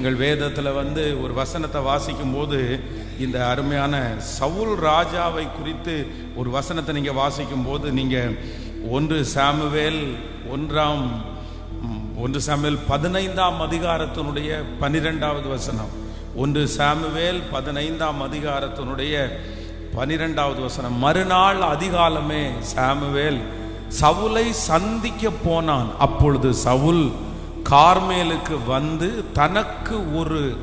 நீங்கள் வேதத்தில் வந்து ஒரு வசனத்தை வாசிக்கும் போது இந்த அருமையான சவுல் ராஜாவை குறித்து ஒரு வசனத்தை நீங்கள் வாசிக்கும் போது நீங்கள் ஒன்று சாமுவேல் ஒன்றாம் ஒன்று சாமுவேல் பதினைந்தாம் அதிகாரத்தினுடைய பன்னிரெண்டாவது வசனம். ஒன்று சாமுவேல் பதினைந்தாம் அதிகாரத்தினுடைய பனிரெண்டாவது வசனம். மறுநாள் அதிகாலமே சாமுவேல் சவுலை சந்திக்க போனான். அப்பொழுது சவுல் கார்மேலுக்கு வந்து தனக்கு ஒரு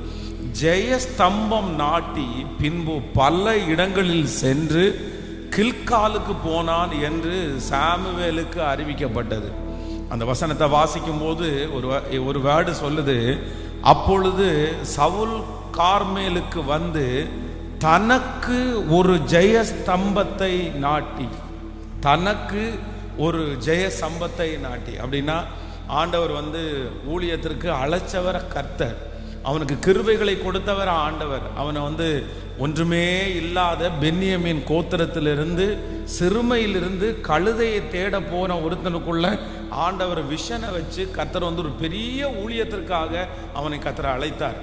ஜெயஸ்தம்பம் நாட்டி பின்பு பல இடங்களில் சென்று கில்காலுக்கு போனான் என்று சாமுவேலுக்கு அறிவிக்கப்பட்டது. அந்த வசனத்தை வாசிக்கும் போது ஒரு ஒரு வேர்டு சொல்லுது அப்பொழுது சவுல் கார்மேலுக்கு வந்து தனக்கு ஒரு ஜெயஸ்தம்பத்தை நாட்டி தனக்கு ஒரு ஜெய சம்பத்தை நாட்டி. அப்படின்னா ஆண்டவர் வந்து ஊழியத்திற்கு அழைச்சவர் கர்த்தர். அவனுக்கு கிருபைகளை கொடுத்தவர் ஆண்டவர். அவனை வந்து ஒன்றுமே இல்லாத பென்னியமின் கோத்திரத்திலிருந்து சிறுமையிலிருந்து கழுதையை தேட போன ஒருத்தனுக்குள்ள ஆண்டவர் விஷனை வச்சு கத்தர் வந்து ஒரு பெரிய ஊழியத்திற்காக அவனை கத்தரை அழைத்தார்.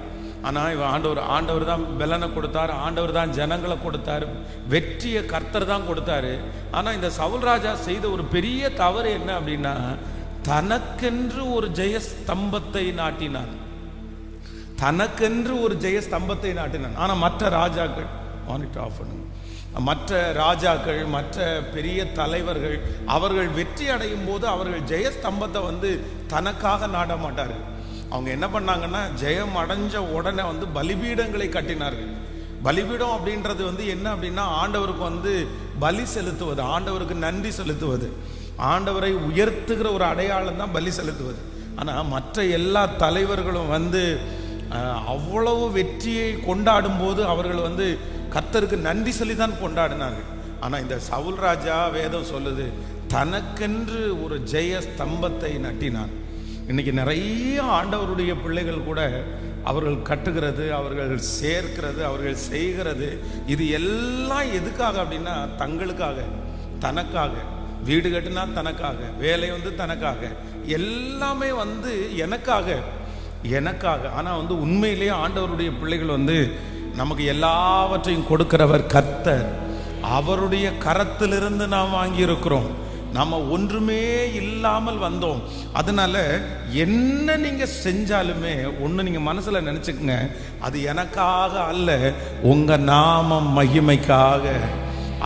ஆனால் இவன் ஆண்டவர் ஆண்டவர் தான் பலனை கொடுத்தார் ஆண்டவர் தான் ஜனங்களை கொடுத்தார் வெற்றியை கர்த்தர் தான் கொடுத்தாரு. ஆனால் இந்த சவுல் ராஜா செய்த ஒரு பெரிய தவறு என்ன அப்படின்னா தனக்கென்று ஒரு ஜெய ஸ்தம்பத்தை நாட்டினான். தனக்கென்று ஒரு ஜெய ஸ்தம்பத்தை நாட்டினான். ஆனால் மற்ற ராஜாக்கள் மானிட்டர் ஆஃப் பண்ணுங்க மற்ற ராஜாக்கள் மற்ற பெரிய தலைவர்கள் அவர்கள் வெற்றி அடையும் போது அவர்கள் ஜெய ஸ்தம்பத்தை வந்து தனக்காக நாட மாட்டார்கள். அவங்க என்ன பண்ணாங்கன்னா ஜெயம் அடைஞ்ச உடனே வந்து பலிபீடங்களை கட்டினார்கள். பலிபீடம் அப்படின்றது வந்து என்ன அப்படின்னா ஆண்டவருக்கு வந்து பலி செலுத்துவது ஆண்டவருக்கு நன்றி செலுத்துவது. ஆண்டவரை உயர்த்துகிற ஒரு அடையாளம் தான் பலி செலுத்துவது. ஆனால் மற்ற எல்லா தலைவர்களும் வந்து அவ்வளவு வெற்றியை கொண்டாடும் போது அவர்கள் வந்து கத்தருக்கு நன்றி சொல்லி தான் கொண்டாடினார்கள். ஆனால் இந்த சவுல் ராஜா வேதம் சொல்லுது தனக்கென்று ஒரு ஜெய ஸ்தம்பத்தை நட்டினான். இன்னைக்கு நிறைய ஆண்டவருடைய பிள்ளைகள் கூட அவர்கள் கட்டுகிறது அவர்கள் சேர்க்கிறது அவர்கள் செய்கிறது. இது எல்லாம் எதுக்காக அப்படின்னா தங்களுக்காக தனக்காக. வீடு கட்டினா தனக்காக வேலை வந்து தனக்காக எல்லாமே வந்து எனக்காக எனக்காக. ஆனால் வந்து உண்மையிலேயே ஆண்டவருடைய பிள்ளைகள் வந்து நமக்கு எல்லாவற்றையும் கொடுக்கிறவர் கர்த்தர். அவருடைய கரத்திலிருந்து நாம் வாங்கியிருக்கிறோம். நம்ம ஒன்றுமே இல்லாமல் வந்தோம். அதனால என்ன நீங்க செஞ்சாலுமே ஒன்று நீங்க மனசுல நினைச்சுக்கங்க அது எனக்காக அல்ல உங்க நாமம் மகிமைக்காக.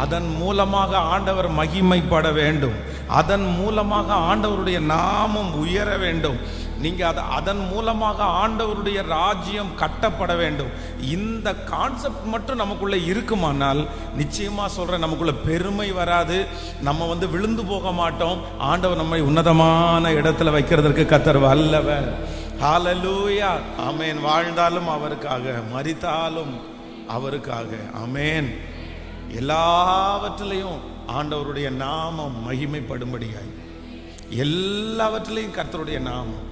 அதன் மூலமாக ஆண்டவர் மகிமைப்பட வேண்டும். அதன் மூலமாக ஆண்டவருடைய நாமம் உயர வேண்டும். நீங்கள் அதை அதன் மூலமாக ஆண்டவருடைய ராஜ்யம் கட்டப்பட வேண்டும். இந்த கான்செப்ட் மட்டும் நமக்குள்ளே இருக்குமானால் நிச்சயமாக சொல்கிறேன் நமக்குள்ளே பெருமை வராது. நம்ம வந்து விழுந்து போக மாட்டோம். ஆண்டவர் நம்மை உன்னதமான இடத்துல வைக்கிறதற்கு கத்தர் வல்லவர். ஹாலலூயா அமேன் வாழ்ந்தாலும் அவருக்காக மறித்தாலும் அவருக்காக. அமேன் எல்லாவற்றிலையும் ஆண்டவருடைய நாமம் மகிமைப்படும்படியாய். எல்லாவற்றிலையும் கர்த்தருடைய நாமம்.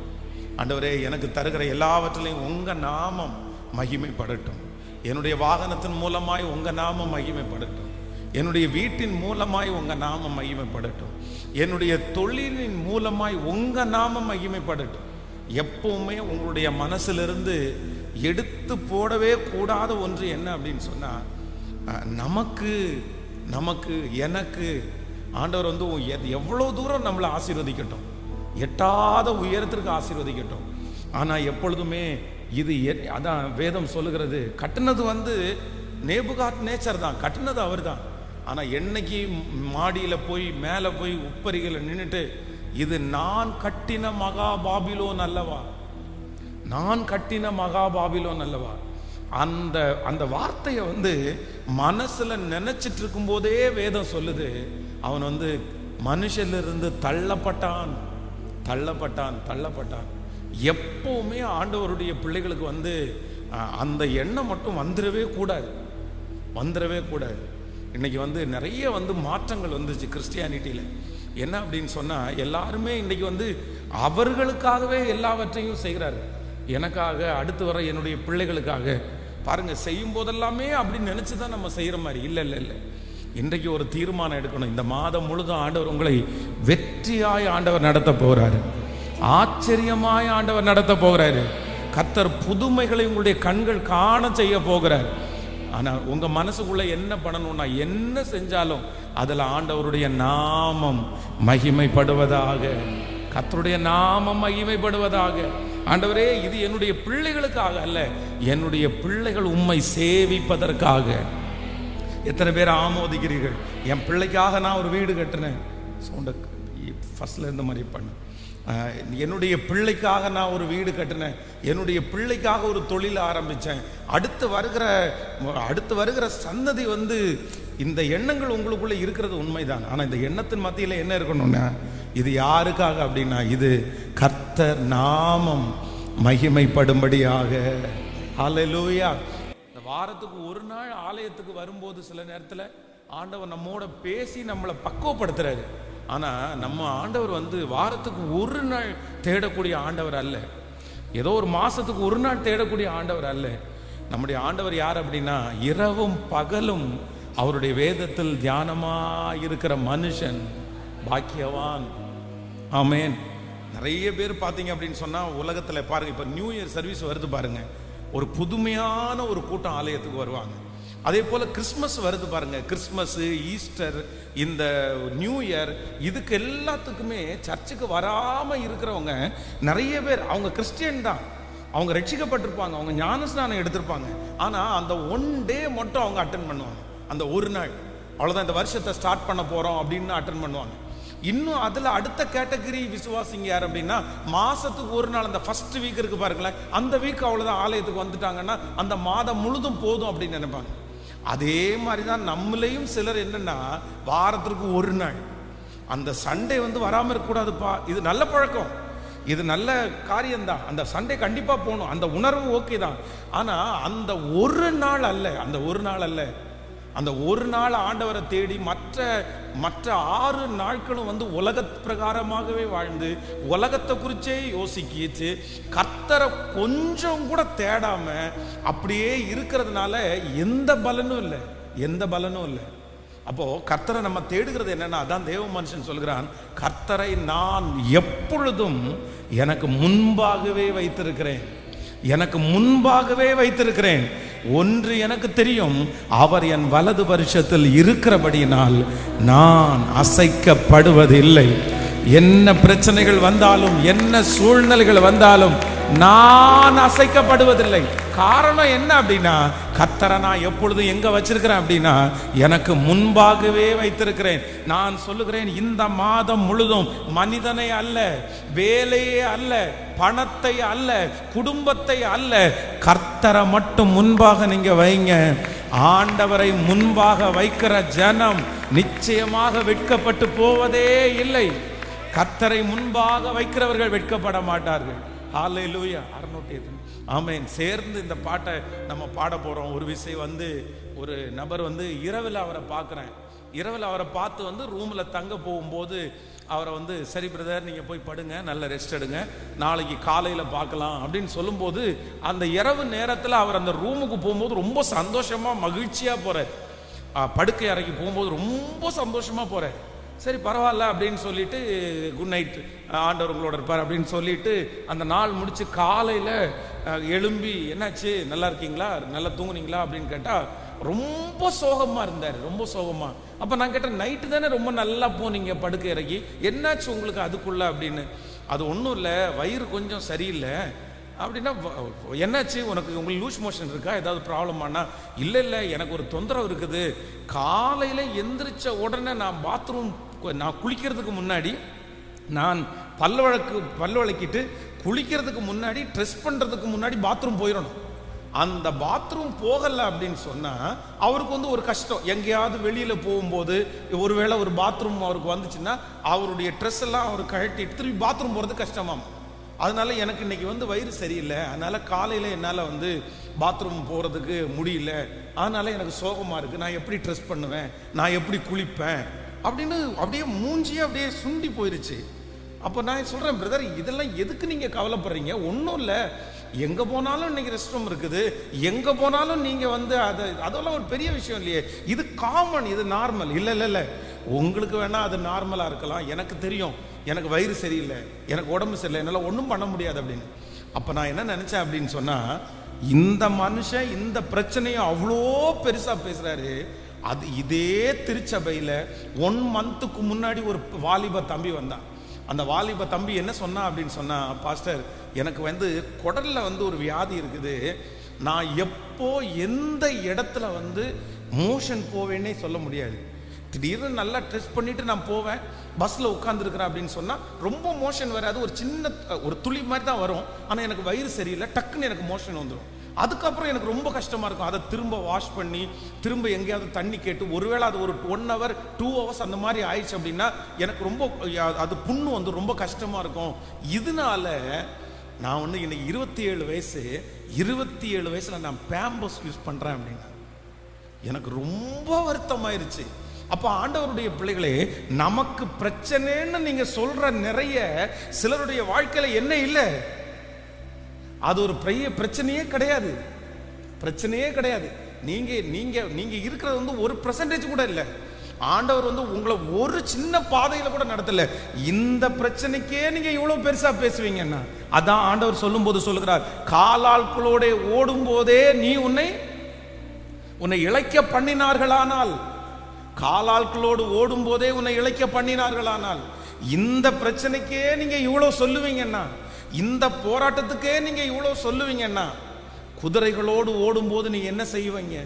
ஆண்டவரே எனக்கு தருகிற எல்லாவற்றிலையும் உங்கள் நாமம் மகிமைப்படட்டும். என்னுடைய வாகனத்தின் மூலமாய் உங்கள் நாமம் மகிமைப்படட்டும். என்னுடைய வீட்டின் மூலமாய் உங்கள் நாமம் மகிமைப்படட்டும். என்னுடைய தொழிலின் மூலமாய் உங்கள் நாமம் மகிமைப்படட்டும். எப்பவுமே உங்களுடைய மனசிலிருந்து எடுத்து போடவே கூடாத ஒன்று என்ன அப்படின்னு சொன்னால் நமக்கு நமக்கு எனக்கு ஆண்டவர் வந்து எத்- தூரம் நம்மளை ஆசீர்வதிக்கட்டும். எட்டாத உயரத்திற்கு ஆசீர்வதிக்கட்டும். ஆனால் எப்பொழுதுமே இது எ- அதான் வேதம் சொல்லுகிறது கட்டினது வந்து நேபுகாட் நேச்சர் தான் கட்டினது அவர் தான். ஆனால் என்னைக்கு மாடியில் போய் மேலே போய் உப்பரிகளை நின்றுட்டு இது நான் கட்டின மகா பாபிலோன் அல்லவா? நான் கட்டின மகாபாபிலோன் அல்லவா? அந்த அந்த வார்த்தையை வந்து மனசில் நினச்சிட்டு இருக்கும்போதே வேதம் சொல்லுது. அவன் வந்து மனுஷனிலிருந்து தள்ளப்பட்டான் தள்ளப்பட்டான் தள்ளப்பட்டான். எப்பவுமே ஆண்டவருடைய பிள்ளைகளுக்கு வந்து அந்த எண்ணம் மட்டும் வந்துடவே கூடாது. வந்துடவே கூடாது. இன்றைக்கி வந்து நிறைய வந்து மாற்றங்கள் வந்துச்சு கிறிஸ்டியானிட்டியில். என்ன அப்படின்னு சொன்னால் எல்லாருமே இன்றைக்கி வந்து அவர்களுக்காகவே எல்லாவற்றையும் செய்கிறாரு எனக்காக அடுத்து வர என்னுடைய பிள்ளைகளுக்காக பாருங்க செய்யும் போதெல்லாமே அப்படின்னு நினச்சி தான் நம்ம செய்கிற மாதிரி. இல்லை இல்லை இல்லை. இன்றைக்கு ஒரு தீர்மானம் எடுக்கணும். இந்த மாதம் முழுதும் ஆண்டவர் உங்களை வெற்றியாய் ஆண்டவர் நடத்த போகிறாரு ஆச்சரியமாய் ஆண்டவர் நடத்த போகிறாரு. கத்தர் புதுமைகளை உங்களுடைய கண்கள் காண செய்ய போகிறார். ஆனால் உங்க மனசுக்குள்ள என்ன பண்ணணும்னா என்ன செஞ்சாலும் அதில் ஆண்டவருடைய நாமம் மகிமைப்படுவதாக கத்தருடைய நாமம் மகிமைப்படுவதாக ஆண்டவரே இது என்னுடைய பிள்ளைகளுக்காக அல்ல. என்னுடைய பிள்ளைகள் உண்மை சேவிப்பதற்காக. எத்தனை பேர் ஆமோதிக்கிறீர்கள்? என் பிள்ளைக்காக நான் ஒரு வீடு கட்டினேன். சவுண்ட ஃபஸ்ட்டில் இருந்த மாதிரி பண்ணு. என்னுடைய பிள்ளைக்காக நான் ஒரு வீடு கட்டினேன். என்னுடைய பிள்ளைக்காக ஒரு தொழில் ஆரம்பித்தேன் அடுத்து வருகிற அடுத்து வருகிற சந்ததி வந்து இந்த எண்ணங்கள் உங்களுக்குள்ளே இருக்கிறது உண்மைதான். ஆனால் இந்த எண்ணத்தின் மத்தியில் என்ன இருக்கணும்னா இது யாருக்காக அப்படின்னா இது கர்த்தர் நாமம் மகிமைப்படும்படியாக. அலலூயா இந்த வாரத்துக்கு ஒரு நாள் ஆலயத்துக்கு வரும்போது சில நேரத்தில் ஆண்டவர் நம்மோட பேசி நம்மளை பக்குவப்படுத்துறாரு. ஆனால் நம்ம ஆண்டவர் வந்து வாரத்துக்கு ஒரு நாள் தேடக்கூடிய ஆண்டவர் அல்ல. ஏதோ ஒரு மாதத்துக்கு ஒரு நாள் தேடக்கூடிய ஆண்டவர் அல்ல. நம்முடைய ஆண்டவர் யார் அப்படின்னா இரவும் பகலும் அவருடைய வேதத்தில் தியானமாக இருக்கிற மனுஷன் பாக்கியவான். ஆமேன். நிறைய பேர் பார்த்தீங்க அப்படின்னு சொன்னால் உலகத்தில் பாருங்க இப்போ நியூ இயர் சர்வீஸ் வருது பாருங்க. ஒரு புதுமையான ஒரு கூட்டம் ஆலயத்துக்கு வருவாங்க. அதே போல கிறிஸ்மஸ் வருது பாருங்க. கிறிஸ்மஸ் ஈஸ்டர் இந்த நியூ இயர் இதுக்கு எல்லாத்துக்குமே சர்ச்சுக்கு வராமல் இருக்கிறவங்க நிறைய பேர் அவங்க கிறிஸ்டியன் தான். அவங்க ரட்சிக்கப்பட்டிருப்பாங்க. அவங்க ஞானஸ்நானம் எடுத்திருப்பாங்க. ஆனால் அந்த ஒன் டே மட்டும் அவங்க அட்டன் பண்ணுவாங்க. அந்த ஒரு நாள். அவ்வளோதான் இந்த வருஷத்தை ஸ்டார்ட் பண்ண போகிறோம் அப்படின்னு அட்டன் பண்ணுவாங்க. இன்னும் அதில் அடுத்த கேட்டகரி விசுவாசிங்க யார் அப்படின்னா மாதத்துக்கு ஒரு நாள் அந்த ஃபர்ஸ்ட் வீக் இருக்கு பாருங்களேன். அந்த வீக் அவ்வளோதான் ஆலயத்துக்கு வந்துட்டாங்கன்னா அந்த மாதம் முழுதும் போதும் அப்படின்னு நினைப்பாங்க. அதே மாதிரி தான் நம்மளையும் சிலர் என்னென்னா வாரத்திற்கு ஒரு நாள். அந்த சண்டே வந்து வராமல் இருக்கக்கூடாதுப்பா. இது நல்ல பழக்கம். இது நல்ல காரியம்தான். அந்த சண்டே கண்டிப்பாக போகணும். அந்த உணர்வு ஓகே தான் ஆனால் அந்த ஒரு நாள் அல்ல. அந்த ஒரு நாள் அல்ல. அந்த ஒரு நாள் ஆண்டவரை தேடி மற்ற மற்ற ஆறு நாட்களும் வந்து உலக பிரகாரமாகவே வாழ்ந்து உலகத்தை குறிச்சே யோசிக்கிச்சு கர்த்தரை கொஞ்சம் கூட தேடாம அப்படியே இருக்கிறதுனால எந்த பலனும் இல்லை எந்த பலனும் இல்லை. அப்போ கர்த்தரை நம்ம தேடுகிறது என்னன்னா அதான் தேவ மனுஷன் சொல்கிறான் கர்த்தரை நான் எப்பொழுதும் எனக்கு முன்பாகவே வைத்திருக்கிறேன். எனக்கு முன்பாகவே வைத்திருக்கிறேன். ஒன்று எனக்கு தெரியும் அவர் என் வலது வருஷத்தில் இருக்கிறபடியினால் நான் அசைக்கப்படுவதில்லை. என்ன பிரச்சனைகள் வந்தாலும் என்ன சூழ்நிலைகள் வந்தாலும் நான் அசைக்கப்படுவதில்லை. காரணம் என்ன அப்படின்னா கத்தரை நான் எப்பொழுதும் எங்க வச்சிருக்கிறேன் அப்படின்னா எனக்கு முன்பாகவே வைத்திருக்கிறேன். நான் சொல்லுகிறேன் இந்த மாதம் முழுதும் மனிதனை அல்ல வேலையே அல்ல பணத்தை அல்ல குடும்பத்தை அல்ல கர்த்தரை மட்டும் முன்பாக நீங்க வைங்க. ஆண்டவரை முன்பாக வைக்கிற ஜனம் நிச்சயமாக வெட்கப்பட்டு போவதே இல்லை. கத்தரை முன்பாக வைக்கிறவர்கள் வெட்கப்பட மாட்டார்கள். ஹalleluya அறுநூற்றி எத்தனை ஆமென். சேர்ந்து இந்த பாட்டை நம்ம பாட போகிறோம் ஒரு விஷயம் வந்து ஒரு நபர் வந்து இரவில் அவரை பார்க்குறேன். இரவில் அவரை பார்த்து வந்து ரூமில் தங்க போகும்போது அவரை வந்து சரி பிரதர் நீங்கள் போய் படுங்க. நல்ல ரெஸ்ட் எடுங்க. நாளைக்கு காலையில் பார்க்கலாம். அப்படின்னு சொல்லும்போது அந்த இரவு நேரத்தில் அவர் அந்த ரூமுக்கு போகும்போது ரொம்ப சந்தோஷமாக மகிழ்ச்சியாக போகிறார் படுக்கை அறைக்கு போகும்போது ரொம்ப சந்தோஷமாக போகிறார் சரி பரவாயில்ல அப்படின்னு சொல்லிட்டு குட் நைட் ஆண்டவர் உங்களோட இருப்பார் அப்படின்னு சொல்லிட்டு அந்த நாள் முடிச்சு காலையில் எழும்பி என்னாச்சு? நல்லா இருக்கீங்களா? நல்லா தூங்குனீங்களா? அப்படின்னு கேட்டால் ரொம்ப சோகமாக இருந்தார் ரொம்ப சோகமாக அப்போ நான் கேட்டேன் நைட்டு தானே ரொம்ப நல்லா போனீங்க படுக்கை இறக்கி. என்னாச்சு உங்களுக்கு அதுக்குள்ள? அப்படின்னு. அது ஒன்றும் இல்லை வயிறு கொஞ்சம் சரியில்லை. அப்படின்னா வ- என்னாச்சு? உனக்கு உங்களுக்கு லூஸ் மோஷன் இருக்கா? ஏதாவது ப்ராப்ளமானா இல்லை இல்லை எனக்கு ஒரு தொந்தரவு இருக்குது. காலையில் எந்திரிச்ச உடனே நான் பாத்ரூம் நான் குளிக்கிறதுக்கு முன்னாடி நான் பல் வழக்கு குளிக்கிறதுக்கு முன்னாடி ட்ரெஸ் பண்ணுறதுக்கு முன்னாடி பாத்ரூம் போயிடணும் அந்த பாத்ரூம் போகலை அப்படின்னு சொன்னால் அவருக்கு வந்து ஒரு கஷ்டம். எங்கேயாவது வெளியில் போகும்போது ஒருவேளை ஒரு பாத்ரூம் அவருக்கு வந்துச்சுன்னா அவருடைய ட்ரெஸ் எல்லாம் அவர் கழட்டிட்டு திரும்பி பாத்ரூம் போகிறது கஷ்டமாம். அதனால எனக்கு இன்னைக்கு வந்து வயிறு சரியில்லை. அதனால காலையில் என்னால் வந்து பாத்ரூம் போகிறதுக்கு முடியல. அதனால எனக்கு சோகமாக இருக்குது நான் எப்படி ட்ரெஸ் பண்ணுவேன்? நான் எப்படி குளிப்பேன்? அப்படின்னு அப்படியே மூஞ்சியே அப்படியே சுண்டி போயிருச்சு. அப்போ நான் சொல்கிறேன் பிரதர் இதெல்லாம் எதுக்கு நீங்கள் கவலைப்படுறீங்க? ஒன்றும் இல்லை. எங்கே போனாலும் இன்றைக்கி ரெஸ்ட் ரூம் இருக்குது. எங்கே போனாலும் நீங்கள் வந்து அதை அதெல்லாம் ஒரு பெரிய விஷயம் இல்லையே. இது காமன் இது நார்மல் இல்லை இல்லை இல்லை. உங்களுக்கு வேணால் அது நார்மலாக இருக்கலாம். எனக்கு தெரியும். எனக்கு வயிறு சரியில்லை. எனக்கு உடம்பு சரியில்லை. என்னால் ஒன்றும் பண்ண முடியாது அப்படின்னு. அப்போ நான் என்ன நினச்சேன் அப்படின்னு சொன்னால் இந்த மனுஷன் இந்த பிரச்சனையை அவ்வளோ பெருசாக பேசுகிறாரு அது இதே திருச்சபையில் ஒன் மந்த்துக்கு முன்னாடி ஒரு வாலிப தம்பி வந்தான். அந்த வாலிப தம்பி என்ன சொன்னா அப்படின்னு சொன்னால் பாஸ்டர் எனக்கு வந்து குடல்ல வந்து ஒரு வியாதி இருக்குது. நான் எப்போ எந்த இடத்துல வந்து மோஷன் போவேன்னே சொல்ல முடியாது. திடீர்னு நல்லா ட்ரெஸ் பண்ணிட்டு நான் போவேன். பஸ்ஸில் உட்காந்துருக்குறேன் அப்படின்னு சொன்னால் ரொம்ப மோஷன் வராது. ஒரு சின்ன ஒரு துளி மாதிரி தான் வரும். ஆனால் எனக்கு வயிறு சரியில்லை. டக்குன்னு எனக்கு மோஷன் வந்துடும் அதுக்கப்புறம் எனக்கு ரொம்ப கஷ்டமாக இருக்கும். அதை திரும்ப வாஷ் பண்ணி திரும்ப எங்கேயாவது தண்ணி கேட்டு ஒருவேளை அது ஒரு ஒன் ஹவர் டூ ஹவர்ஸ் அந்த மாதிரி ஆயிடுச்சு அப்படின்னா எனக்கு ரொம்ப அது புண்ணு வந்து ரொம்ப கஷ்டமாக இருக்கும். இதனால நான் வந்து இன்னைக்கு இருபத்தி ஏழு வயசு இருபத்தி ஏழு வயசில் நான் பேம்பஸ் யூஸ் பண்ணுறேன் அப்படின்னா எனக்கு ரொம்ப வருத்தமாயிருச்சு. அப்போ ஆண்டவருடைய பிள்ளைகளே நமக்கு பிரச்சனைன்னு நீங்கள் சொல்கிற நிறைய சிலருடைய வாழ்க்கையில் என்ன இல்லை? அது ஒரு பெரிய பிரச்சனையே கிடையாது. பிரச்சனையே கிடையாது. நீங்க நீங்க நீங்க இருக்கிறது வந்து ஒரு பெர்சன்டேஜ் கூட இல்லை. ஆண்டவர் வந்து உங்களை ஒரு சின்ன பாதையில கூட நடத்தல. இந்த பிரச்சனைக்கே நீங்க இவ்வளவு பெருசா பேசுவீங்கன்னா அதான் ஆண்டவர் சொல்லும்போது சொல்லுகிறார். காலாட்களோட ஓடும் போதே நீ உன்னை உன்னை இழைக்க பண்ணினார்களானால் காலாட்களோடு ஓடும் போதே உன்னை இழைக்க பண்ணினார்களானால் இந்த பிரச்சனைக்கே நீங்க இவ்வளவு சொல்லுவீங்கன்னா இந்த போராட்டத்துக்கே நீங்க இவ்வளவு சொல்லுவீங்கன்னா குதிரைகளோடு ஓடும்போது நீங்க என்ன செய்வீங்க?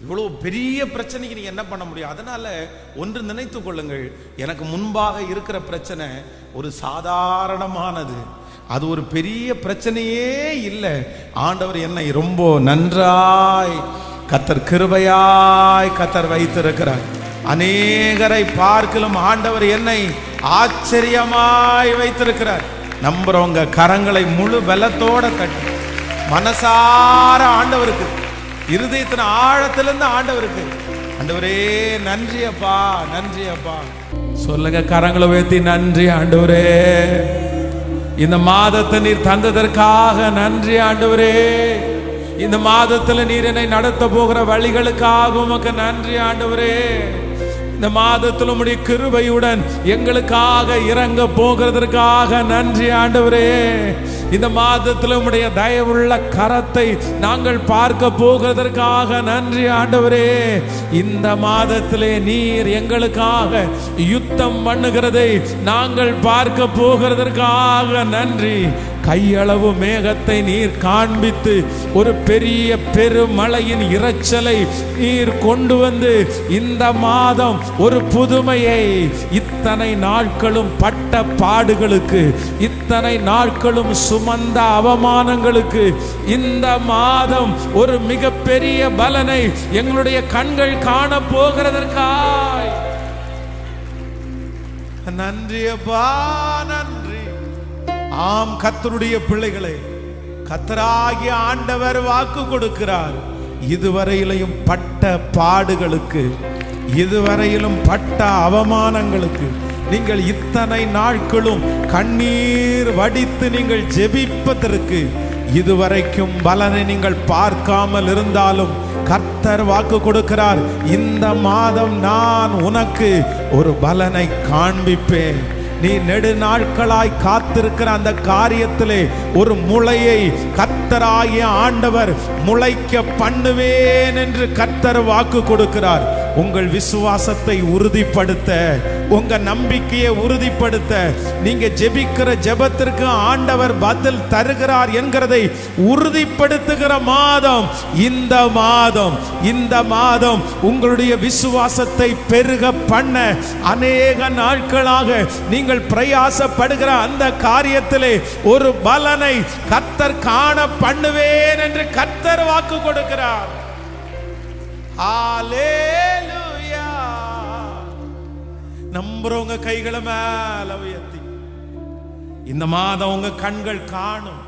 இவ்வளவு பெரிய பிரச்சனைக்கு நீங்க என்ன பண்ண முடியும்? அதனால ஒன்று நினைத்து கொள்ளுங்கள் எனக்கு முன்பாக இருக்கிற பிரச்சனை ஒரு சாதாரணமானது. அது ஒரு பெரிய பிரச்சனையே இல்லை. ஆண்டவர் என்னை ரொம்ப நன்றாய் கத்தர் கிருபையாய் கத்தர் வைத்திருக்கிறார். அநேகரை பார்க்கலும் ஆண்டவர் என்னை ஆச்சரியமாய் வைத்திருக்கிறார். நம்புறவங்க கரங்களை முழு பலத்தோட தட்டி. மனசார ஆண்டவருக்கு. இருதயத்தின் ஆழத்திலிருந்து ஆண்டவருக்கு. ஆண்டவரே நன்றி அப்பா நன்றி அப்பா. சொல்லுங்க கரங்களை உயர்த்தி நன்றி ஆண்டவரே. இந்த மாதத்தை நீர் தந்ததற்காக நன்றி ஆண்டவரே. இந்த மாதத்துல நீர் என்னை நடத்த போகிற வழிகளுக்காக உமக்கு நன்றி ஆண்டவரே. இந்த மாதத்தில் உம்முடைய கிருபையுடன் எங்களுக்காக இறங்க போகிறதற்காக நன்றி ஆண்டவரே. இந்த மாதத்தில் உம்முடைய தயவுள்ள கரத்தை நாங்கள் பார்க்க போகிறதற்காக நன்றி ஆண்டவரே. இந்த மாதத்திலே நீர் எங்களுக்காக யுத்தம் பண்ணுகிறதை நாங்கள் பார்க்க போகிறதற்காக நன்றி. கையளவு மேகத்தை நீர் காண்பித்து ஒரு பெரிய பெருமழையின் இரைச்சலை நீர் கொண்டு வந்து இந்த மாதம் ஒரு புதுமையை இத்தனை நாட்களும் பட்ட பாடுகளுக்கு இத்தனை நாட்களும் சுமந்த அவமானங்களுக்கு இந்த மாதம் ஒரு மிகப்பெரிய பலனை எங்களுடைய கண்கள் காண போகிறதற்காய். நன்றியப்பா நன்றி. ஆம் கத்தருடைய பிள்ளைகளை கத்தராகிய ஆண்டவர் வாக்கு கொடுக்கிறார். இதுவரையிலையும் பட்ட பாடுகளுக்கு இதுவரையிலும் பட்ட அவமானங்களுக்கு நீங்கள் இத்தனை நாட்களும் கண்ணீர் வடித்து நீங்கள் ஜெபிப்பதற்கு இதுவரைக்கும் பலனை நீங்கள் பார்க்காமல் இருந்தாலும் கர்த்தர் வாக்கு கொடுக்கிறார். இந்த மாதம் நான் உனக்கு ஒரு பலனை காண்பிப்பேன். நீ நெடுநாட்களாய் காத்திருக்கிற அந்த காரியத்திலே ஒரு முளையை கத்தராகிய ஆண்டவர் முளைக்க பண்ணுவேன் என்று கத்தர் வாக்கு கொடுக்கிறார். உங்கள் விசுவாசத்தை உறுதிப்படுத்த உங்க நம்பிக்கையை உறுதிப்படுத்த. நீங்க ஜெபிக்கிற ஜெபத்திற்கு ஆண்டவர் பதில் தருகிறார் என்கிறதை உறுதிப்படுத்துகிற மாதம் இந்த மாதம் இந்த மாதம் உங்களுடைய விசுவாசத்தை பெருக பண்ண அநேக நாட்களாக நீங்கள் பிரயாசப்படுகிற அந்த காரியத்திலே ஒரு பலனை கத்தர் காண பண்ணுவேன் என்று கத்தர் வாக்கு கொடுக்கிறார். நம்புறவங்க கைகளை மேல உயர்த்தி. இந்த மாதம் உங்க கண்கள் காணும்.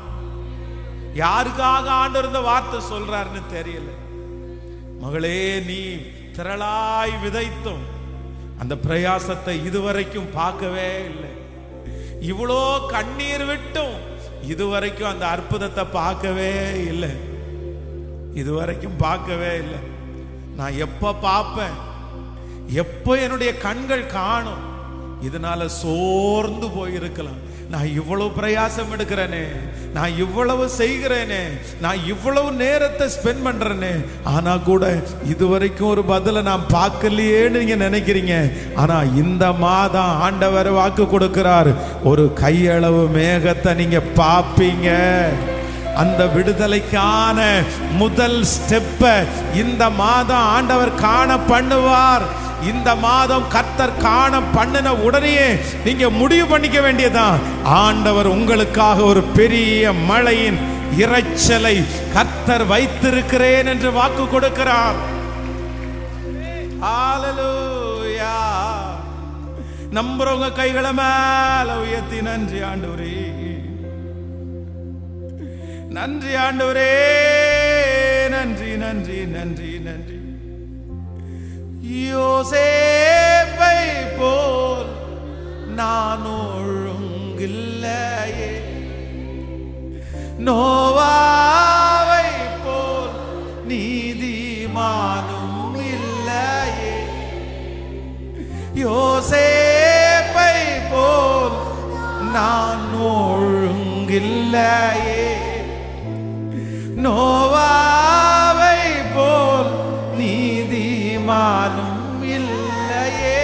யாருக்காக ஆண்டு இருந்த வார்த்தை சொல்றாருன்னு தெரியல. மகளே நீ திரளாய் விதைத்தும் அந்த பிரயாசத்தை இதுவரைக்கும் பார்க்கவே இல்லை. இவ்வளோ கண்ணீர் விட்டும் இதுவரைக்கும் அந்த அற்புதத்தை பார்க்கவே இல்லை. இதுவரைக்கும் பார்க்கவே இல்லை. நான் எப்ப பார்ப்பேன்? எப்போ என்னுடைய கண்கள் காணும்? இதனால சோர்ந்து போயிருக்கலாம். நான் இவ்வளவு பிரயாசம் எடுக்கிறேனே. நான் இவ்வளவு செய்கிறேனே. நான் இவ்வளவு நேரத்தை ஸ்பெண்ட் பண்றேனே. ஆனா கூட இதுவரைக்கும் ஒரு பதிலை நான் பார்க்கலையேன்னு நீங்க நினைக்கிறீங்க. ஆனா இந்த மாதம் ஆண்டவர் வாக்கு கொடுக்கிறார். ஒரு கையளவு மேகத்தை நீங்க பார்ப்பீங்க. அந்த விடுதலைக்கான முதல் ஸ்டெப்பை இந்த மாதம் ஆண்டவர் காண பண்ணுவார் இந்த மாதம் கர்த்தர் காண பண்ணின உடனேயே நீங்க முடிவு பண்ணிக்க வேண்டியதுதான் ஆண்டவர் உங்களுக்காக ஒரு பெரிய மழையின் இரைச்சலை கர்த்தர் வைத்திருக்கிறேன் என்று வாக்கு கொடுக்கிறார். நம்புறவங்க கைகளை மேல உயர்த்தி நன்றி ஆண்டவரே. நன்றி ஆண்டவரே நன்றி நன்றி நன்றி நன்றி. யோசேப்பை போல் நான் ஒழுங்கில்லையே. நோவாவை போல் நீதிமானும் இல்லையே. யோசேப்பை போல் நான் ஒழுங்கில்லையே. நோவாவை போல் நீதிமானும் இல்லையே.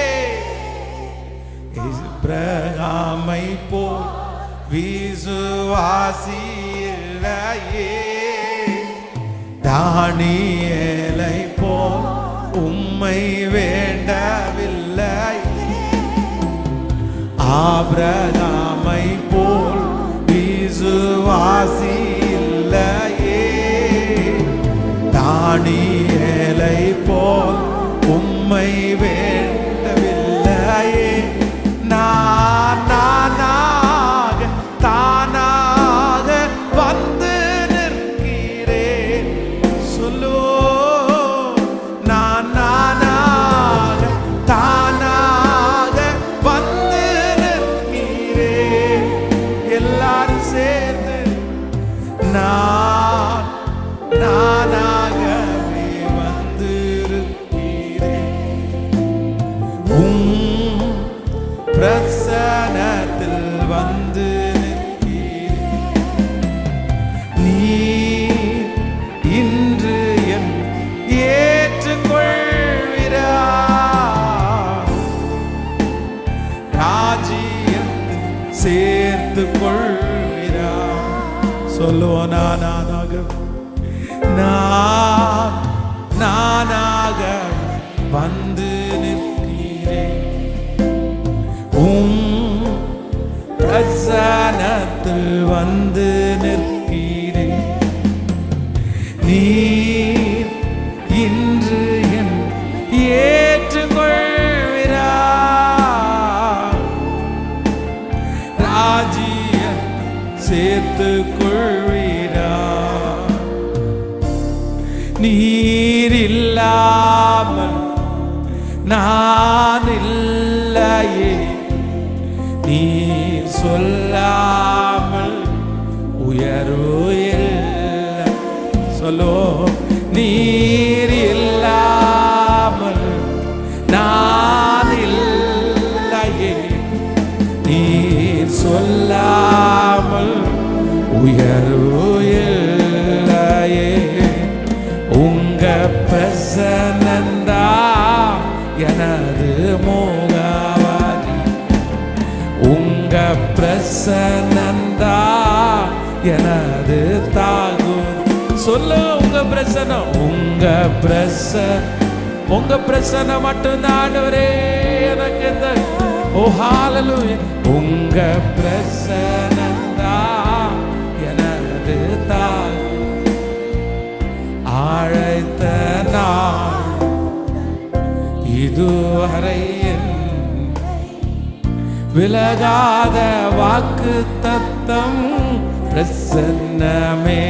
பிரகாமை போல் விசுவாசி இல்லையே தானியேலை போல் உம்மை வேண்டவில்லை ஆபிரகாமை போல் விசுவாசி போல் உம்மை வேண்டவில்லையே. நான் நானாக தானாக வந்து நிற்கிறேன் சொல்லுவோம் நான் நானாக தானாக வந்து நிற்கிறேன் எல்லாரும் சேர்ந்து நான் தா எனது தாகும். சொல்ல உங்க பிரசனம் உங்க பிரச உங்க பிரசனம் மட்டும்தான் ஆண்டவரே எனக்கு இந்த ஓ ஹalleluya உங்க பிரசனந்தா எனது தாகும். அழைத்த நான் இதுவரை விலகாத வாக்கு தத்தம் பிரசன்னமே.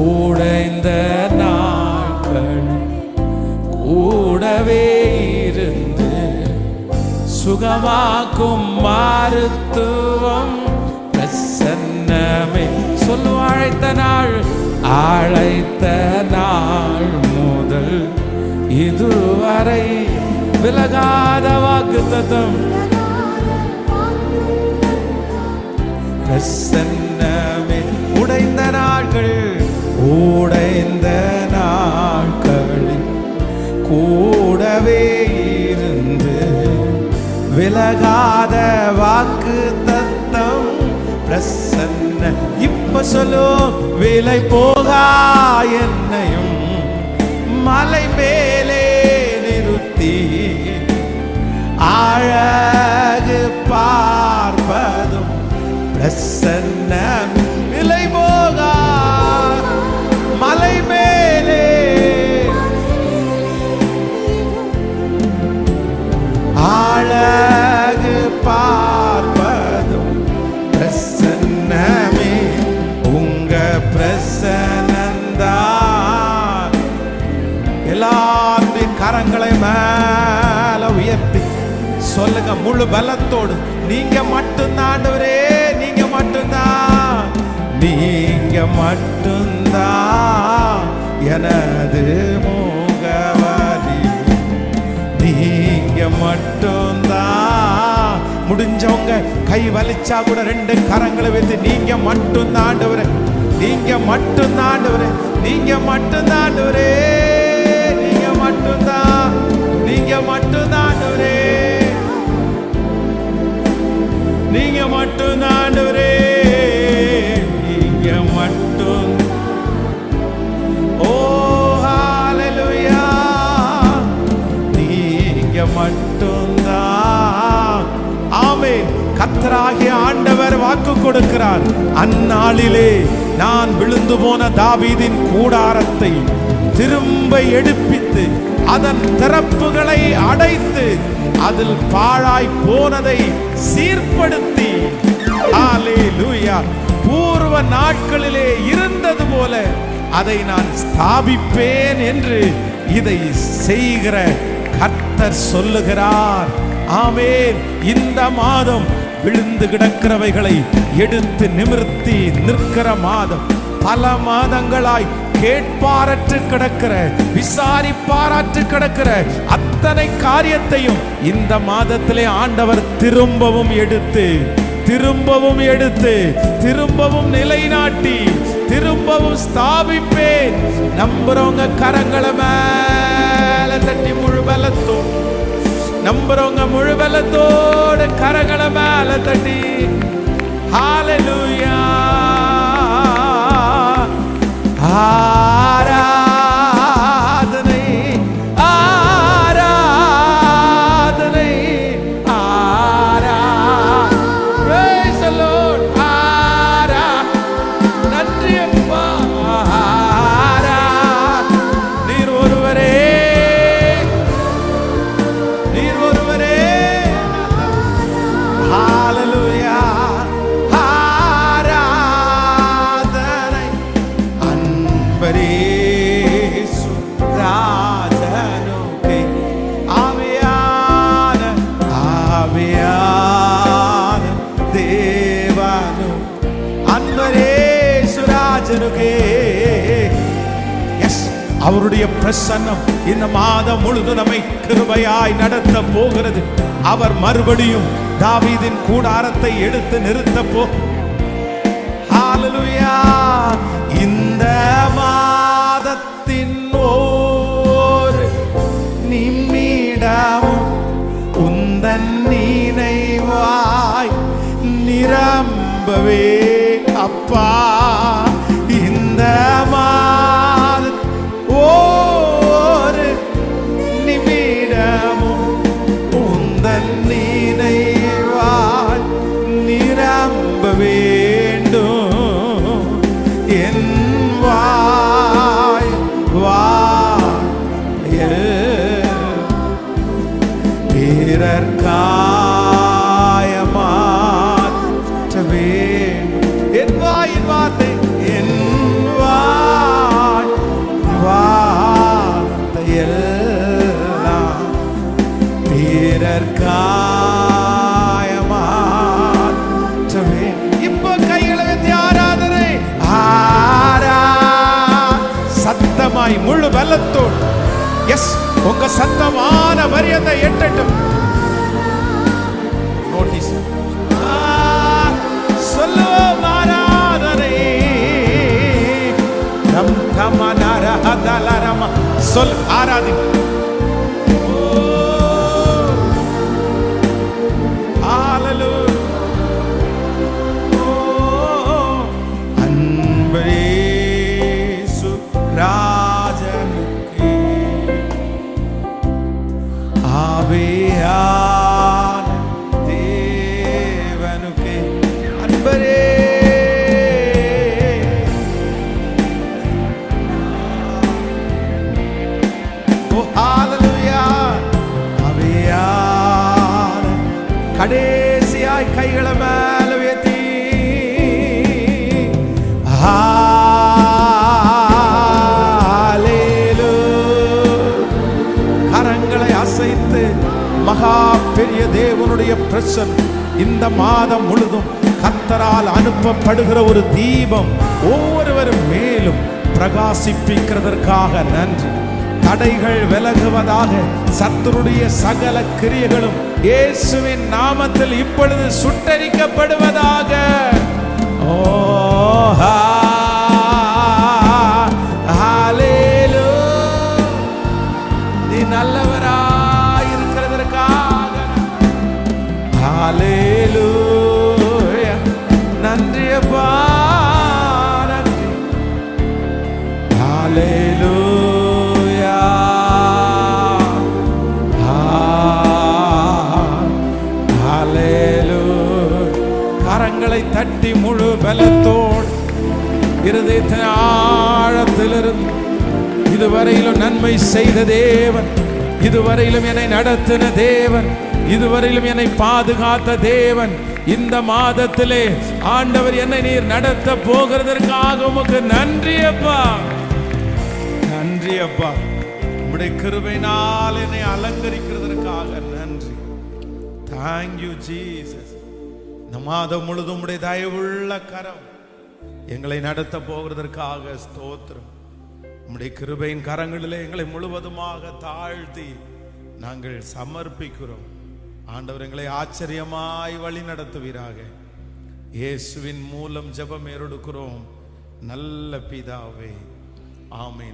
உடைந்த நாட்கள் கூடவே இருந்து சுகமாக்கும் மருத்துவம் பிரசன்னமே. சொல்லு அழைத்த நாள் அழைத்த நாள் முதல் இதுவரை விலகாத வாக்கு தத்தம் பிரசன்னமே உடைந்த நாட்கள் உடைந்த நாட்களில் கூடவே இருந்து விலகாத வாக்கு தத்தம் பிரசன்ன. இப்ப சொல்லும் விலை போகா என்னையும் மலை மேலே நிறுத்தி. அழகு பார்ப்பதும் பிரசன்னம் விலை போகா. மலை மேலே. ஆழகு பார்ப்பதும் பிரசன்னமே. உங்க பிரசனந்தான் எல்லாருடைய கரங்களை மேல உயர்த்தி. சொல்லுங்க முழு பலத்தோடு. நீங்க மட்டும் ஆண்டவரே. மட்டும்தான் நீங்க மட்டும்தான் எனது முகவரி நீங்க மட்டும்தான் முடிஞ்சவங்க கை வலிச்சா கூட ரெண்டு கரங்களை வைத்து நீங்க மட்டும்தான் ஆண்டவரே. நீங்க மட்டும்தான் ஆண்டவரே. நீங்க மட்டும்தான் ஆண்டவரே. நீங்க மட்டும்தான் நீங்க மட்டும்தான் நீங்க ஆண்டவரே நீங்க மட்டும். ஓ ஹalleluya. நீங்க மட்டும்தான். ஆமென். கத்தராகிய ஆண்டவர் வாக்கு கொடுக்கிறார். அந்நாளிலே நான் விழுந்து போன தாவீதின் கூடாரத்தை திரும்ப எடுப்பித்து அதன் திறப்புகளை அடைத்து அதில் பாழாய் போனதை சீர்படுத்தி. பூர்வ நாட்களிலே இருந்தது போல அதை நான் ஸ்தாபிப்பேன் என்று இதை செய்கிற கர்த்தர் சொல்லுகிறார். ஆமென். இந்த மாதம் விழுந்து கிடக்கிறவைகளை எடுத்து நிமிர்த்தி நிற்கிற மாதம் பல மாதங்களாய் கேட்பாரற்று கிடக்கிற விசாரிப்பாரற்று கிடக்கிற அத்தனை காரியத்தையும் இந்த மாதத்திலே ஆண்டவர் திரும்பவும் எடுத்து திரும்பவும் எடுத்து திரும்பவும் நிலைநாட்டி திரும்பவும் ஸ்தாபிப்பேன். நம்புறவங்க கரங்களை மேல தட்டி முழு பலத்தோடு நம்புறவங்க முழு பலத்தோடு கரங்களை மேல தட்டி ஹாலலூயா Sahara அவருடைய பிரசன்னம் இந்த மாதம் முழுது நம்மை கிருபையாய் நடத்த போகிறது. அவர் மறுபடியும் தாவீதின் கூடாரத்தை எடுத்து நிறுத்த போ இந்த மாதத்தின் ஓர் நிம்மிடமும் உந்தன் நினைவாய் நிரம்பவே அப்பா. உந்தன் எஸ் உங்க சத்தமான மரியாதை எட்டட்டும். நோட்டீஸ் சொல்லுவோம் ஆராதனை நம் கமனர ஹதலரம சொல் ஆராதி கடைசியாய் கைகளை மேல உயர்த்தி. ஹalleluya கரங்களை அசைத்து மகா பெரிய தேவனுடைய பிரசன் இந்த மாதம் முழுதும் கத்தரால் அனுப்பப்படுகிற ஒரு தீபம் ஒவ்வொருவரும் மேலும் பிரகாசிப்பிக்கிறதற்காக நன்றி. தடைகள் விலகுவதாக சத்துருடைய சகல கிரியைகளும் இயேசுவின் நாமத்தில் இப்பொழுது சுட்டரிக்கப்படுவதாக. ஓ ஹா நீ நல்லவராயிருக்கிறதற்காக. இருக்கிறதற்காக கரங்களை தட்டி முழு பலத்தோடு இருதயத்தின் ஆழத்திலிருந்து இதுவரையிலும் நன்மை செய்த தேவன் இதுவரையிலும் என்னை நடத்தின தேவன் இதுவரையிலும் என்னை பாதுகாத்த தேவன். இந்த மாதத்திலே ஆண்டவர் என்னை நீர் நடத்த போகிறதற்காக உமக்கு நன்றி அப்பா. நன்றி அப்பா. உடைய கிருபையினால் என்னை அலங்கரிக்கிறதற்காக நன்றி. தேங்க்யூ ஜீசஸ் இந்த மாதம் முழுதும் உடைய தயவுள்ள கரம் எங்களை நடத்த போகிறதற்காக ஸ்தோத்திரம். உம்முடைய கிருபையின் கரங்களிலே எங்களை முழுவதுமாக தாழ்த்தி நாங்கள் சமர்ப்பிக்கிறோம். ஆண்டவர் எங்களை ஆச்சரியமாய் வழி நடத்துவீராக. இயேசுவின் மூலம் ஜெபம் ஏறெடுக்கிறோம். நல்ல பிதாவே ஆமீன்.